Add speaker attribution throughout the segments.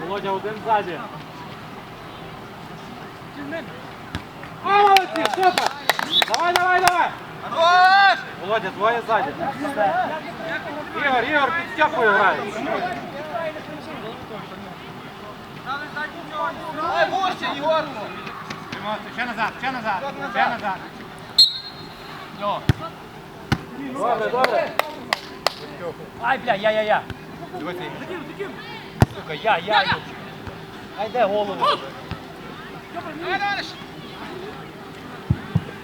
Speaker 1: Володя один ззаді. Молодці, супер! Давай, давай, давай! Володя, двоє ззаді. Ігор, Ігор, під степу грає.
Speaker 2: Давай, Борща, Ігор!
Speaker 3: Ще назад, ще назад, ще назад.
Speaker 1: Добре, добре.
Speaker 3: Ай, бля, я, я, я. Сука, я, я, я. Ай, де голову?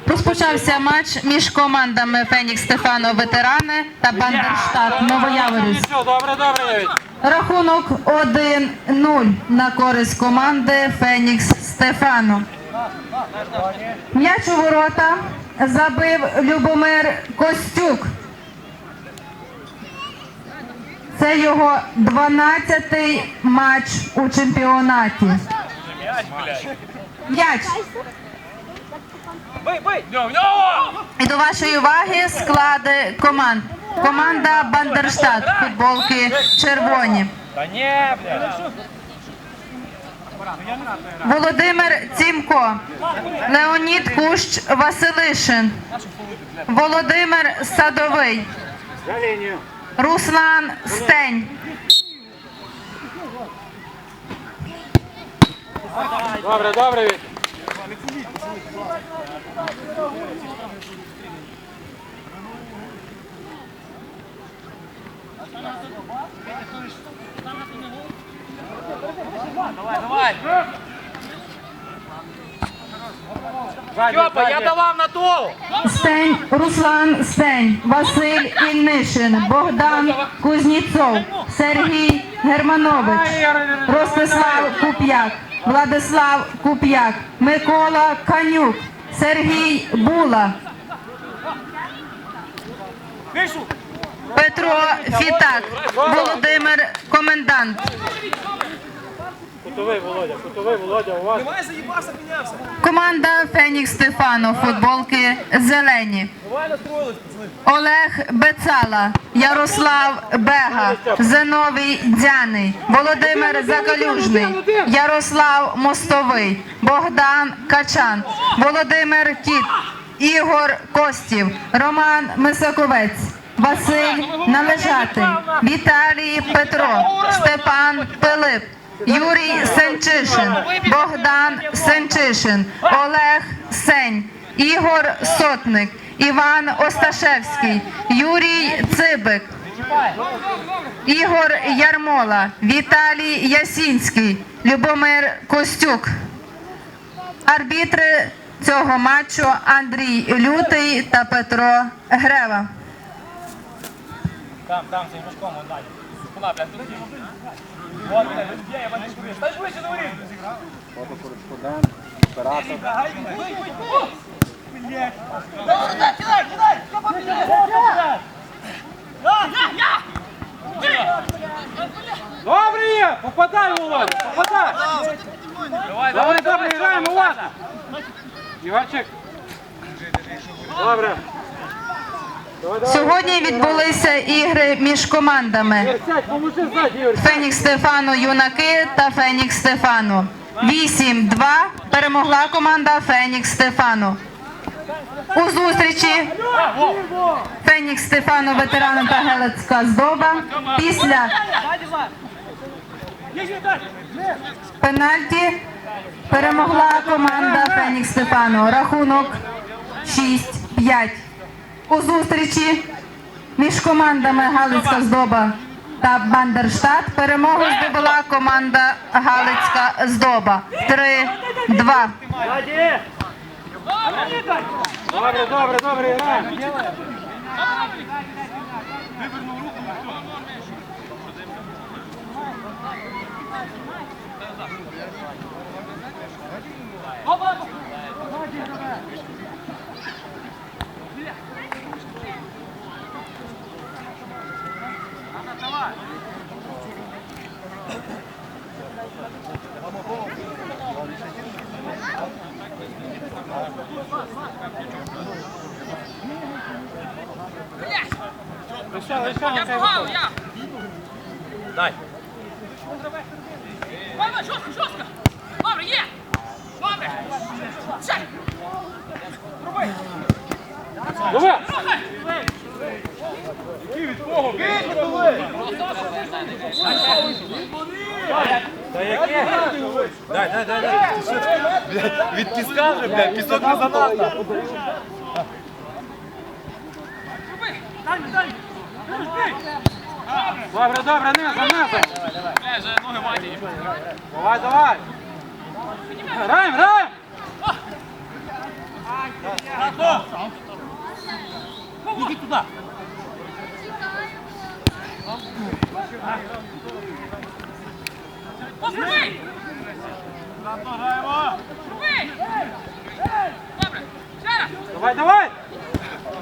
Speaker 4: Розпочався матч між командами Фенікс Стефано ветерани та Бандерштат Новояворівськ.
Speaker 1: Добре, добре,
Speaker 4: Рахунок 1-0 на користь команди Фенікс Стефано. М'яч у ворота забив Любомир Костюк. Це його 12-й матч у чемпіонаті. М'яч. І до вашої уваги склади команд. Команда Бандерштат, футболки червоні.
Speaker 3: Та ні.
Speaker 4: Володимир Цімко, Леонід Кущ Василишин, Володимир Садовий. Руслан Стень,
Speaker 1: Добре, добре, Вік.
Speaker 3: Давай, давай.
Speaker 1: Ззаді,
Speaker 3: я давав на ту!
Speaker 4: Стень, Руслан Стень, Василь Ільнишин, Богдан Кузніцов, Сергій Германович, Ростислав Куп'як, Владислав Куп'як, Микола Канюк, Сергій Була, Петро Фітак, Володимир Комендант.
Speaker 1: Кутовий, Володя, кутовий, Володя, у вас.
Speaker 2: Давай, заїбався, мінявся!
Speaker 4: Команда Фенікс Стефано, футболки зелені. Олег Бецала, Ярослав Бега, Зиновій Дзяний, Володимир Закалюжний, Ярослав Мостовий, Богдан Качан, Володимир Кіт, Ігор Костів, Роман Мисаковець, Василь Належатий, Віталій Петро, Степан Пилип. Юрій Сенчишин, Богдан Сенчишин, Олег Сень, Ігор Сотник, Іван Осташевський, Юрій Цибик, Ігор Ярмола, Віталій Ясінський, Любомир Костюк. Арбітри цього матчу Андрій Лютий та Петро Грева.
Speaker 3: Там, там, цим мішком, он далі. Куди, бля, тут є. От, бля, є, я бачу, куди. Стань ближче до воріт.
Speaker 1: Добре є! Попадай, Володя, попадай!
Speaker 3: Давай,
Speaker 1: Добре, добре, граємо, уважно! Ігорчик. Добре.
Speaker 4: Сьогодні відбулися ігри між командами. Фенікс Стефано юнаки та Фенікс Стефано. 8-2 перемогла команда Фенікс Стефано. У зустрічі Фенікс Стефано ветерани та Гелецька здоба. Після пенальті перемогла команда Фенікс Стефано. Рахунок 6-5. У зустрічі між командами Галицька здоба та Бандерштат перемогу здобула команда Галицька здоба. 3-2.
Speaker 1: Ззаді! Добре, добре, добре, граємо. Лише, лише, нехай готовий.
Speaker 3: Дай. давай, жорстко, жорстко. Добре, є. Добре. Ще. Роби.
Speaker 1: Давай!
Speaker 3: Рухай.
Speaker 2: Від піска вже, блядь, пісок не занадто.
Speaker 3: Дай, дай.
Speaker 1: Добре, добре, низом, низом.
Speaker 3: Бля, вже ноги.
Speaker 1: Давай, давай. Граємо, граємо.
Speaker 3: Іди туди. Ось, роби. Роби. Добре. Ще раз.
Speaker 1: Давай, давай.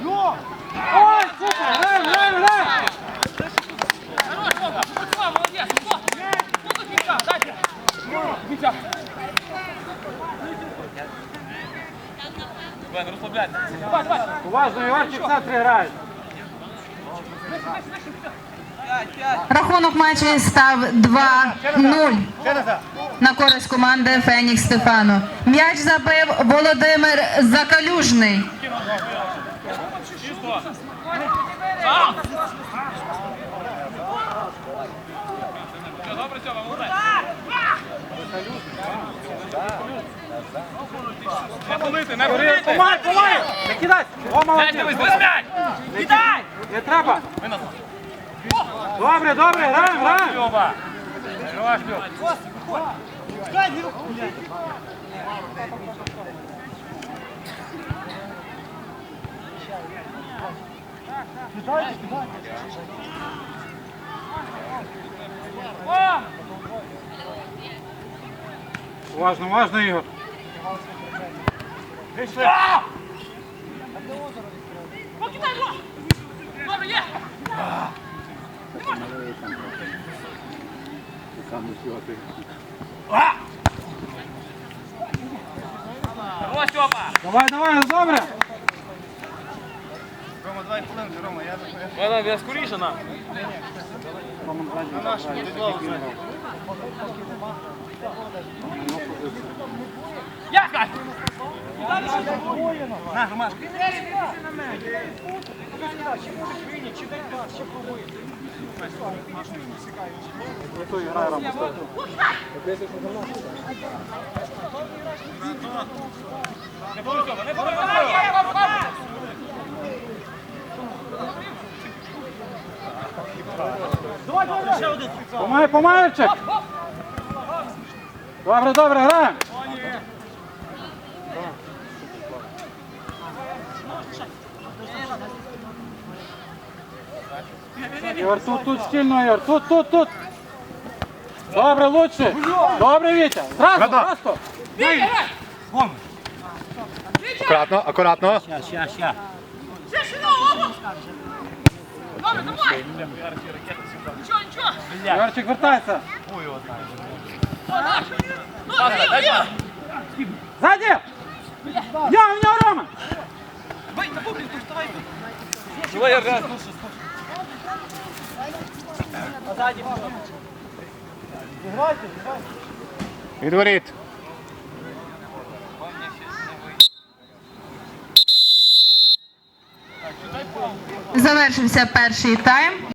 Speaker 3: Ну,
Speaker 1: Уважно, Ігорчик в центрі грає.
Speaker 4: Рахунок матчу став 2-0 на користь команди Фенікс Стефано. М'яч забив Володимир Закалюжний.
Speaker 3: Добре, Сьома, молодець. Не полити, не полити.
Speaker 1: Помай, помай. Не кидай. О, молодець.
Speaker 3: дивись. Кидай.
Speaker 1: Не треба. Добре, добре, граємо, граємо.
Speaker 3: Сьома.
Speaker 1: Уважно, уважно, Ігор.
Speaker 3: О, кидай його. Добре, є.
Speaker 1: Давай, давай, добре.
Speaker 2: Рома, давай хвилинку, Рома, я
Speaker 3: Вона я скоріше нам.
Speaker 2: наш підлогу.
Speaker 3: Я скажу.
Speaker 2: На, Ромаш.
Speaker 1: Ніхто грає раму.
Speaker 3: Не буду Сьома, не хоп, хоп.
Speaker 1: Помай, помайчик. Добре, добре, граємо. Ігор, тут, тут стільно, Ігор, тут, тут, тут. Добре, лучше. Добре, Вітя. Зразу, просто.
Speaker 3: Вітя, грай.
Speaker 2: Акуратно, акуратно.
Speaker 3: Ще сюди, оба. Добре, давай. Нічого, нічого.
Speaker 1: Ігорчик, вертайся.
Speaker 3: О, наш. Ну, зліво, зліво.
Speaker 1: Ззаді. Я, в нього Рома.
Speaker 3: Давай, я раз.
Speaker 2: Відворіт.
Speaker 4: Завершився перший тайм.